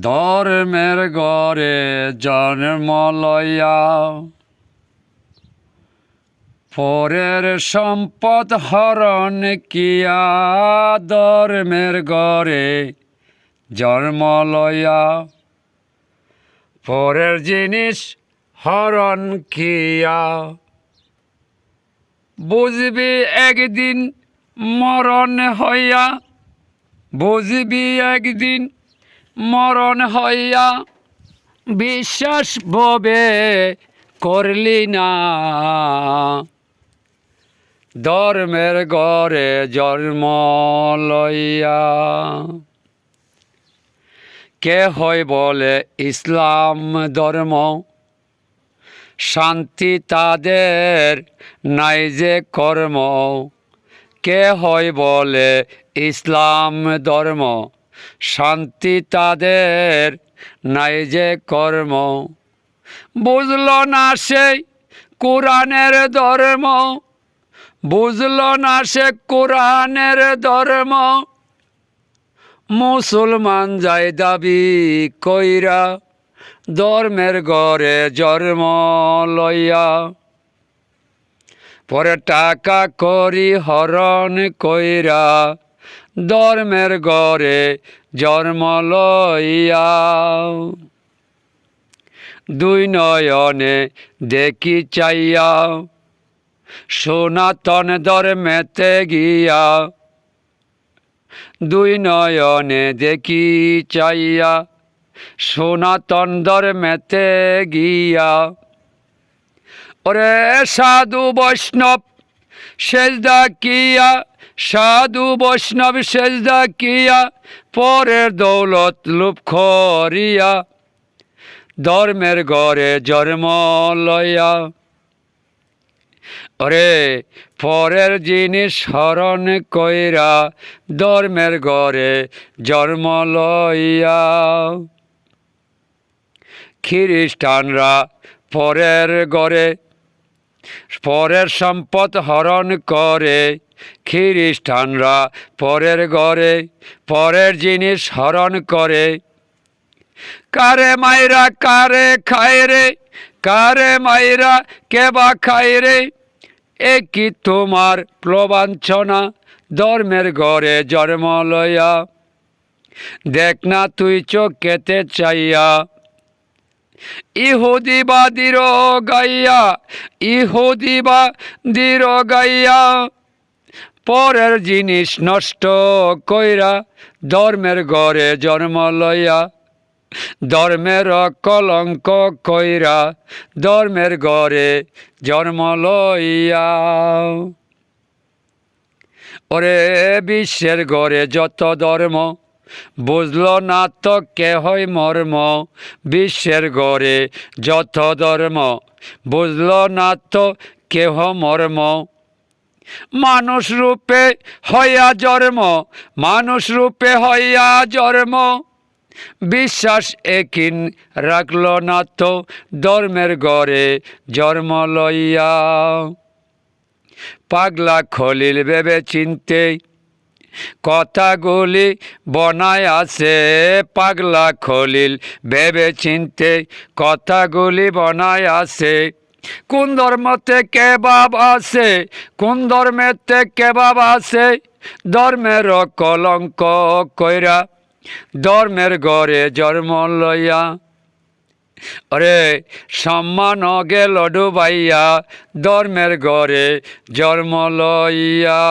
ধর্মের গড়ে জন্ম লইয়া পরের সম্পদ হরণ কিয়া ধর্মের গড়ে জন্ম লইয়া পরের জিনিস হরণ কিয়া। বুঝবি একদিন মরণ হইয়া, বুঝবি একদিন মরণ হইয়া বিশ্বাস ভবে করলি না। ধর্মের গড়ে জন্ম লইয়া কে হয় বলে ইসলাম ধর্ম? শান্তি তাদের নাই যে কর্ম। কে হয় বলে ইসলাম ধর্ম? শান্তি তাদের নাই যে কর্ম। বুঝল না সেই কোরআনের ধর্ম। বুঝল না সে কোরআনের ধর্ম। মুসলমান যাই দাবি কইরা ধর্মের গড়ে জন্ম লইয়া। পরে টাকা করি হরণ কইরা ধর্মের গড়ে জন্ম লইয়া। দুই নয়নে দেখি চাইয়া, সনাতন ধর্মেতে গিয়া। দুই নয়নে দেখি চাইয়া, সনাতন ধর্মেতে গিয়া। ওরে সাধু বৈষ্ণব সেজদা কিয়া, সাধু বৈষ্ণব সেজদা কিয়া, পরের দৌলত লুপ খরিয়া, ধর্মের গড়ে জন্ম লইয়া। ওরে, পরের জিনিস স্মরণ কইরা ধর্মের গড়ে জন্ম লইয়া। খ্রিস্টানরা পরের গড়ে পরের সম্পদ হরণ করে, খ্রিস্টানরা পরের গড়ে, পরের জিনিস হরণ করে। কারে মাইরা, কারে খায় রে, কারে মাইরা কেবা খায় রে? এ কি তোমার প্রবাঞ্ছনা? ধর্মের ঘরে জন্ম লইয়া। দেখ না তুই চোখেতে চাইয়া ইহুদি বা দির গাইয়া ইহুদি বা দির গাইয়া পরের জিনিস নষ্ট কইরা ধর্মের ঘরে জন্ম লইয়া, ধর্মের কলঙ্ক কইরা ধর্মের ঘরে জন্ম লইয়া। ওরে বিশ্বের ঘরে যত ধর্ম বুঝল না তো কে হয় মর্ম, বিশ্বের গড়ে যত ধর্ম। বুঝল না তো কেহ মর্ম। মানুষ রূপে হইয়া জন্ম, মানুষ রূপে হইয়া জন্ম। বিশ্বাস একিন রাখল না তো ধর্মের গড়ে জন্ম লইয়া। পাগলা খলিল ভেবে চিনতে কথাগুলি বনায় আছে পাগলা খলিল ভেবে চিনতে কথাগুলি বনায় আছে। কোন ধর্মতে কেবাব আছে? কোন ধর্মেতে কেবাব আছে? ধর্মের কলঙ্ক কইরা, ধর্মের ঘরে জন্ম লইয়া। অরে সম্মান গেল ডুবাইয়া, ধর্মের ঘরে জন্ম লইয়া।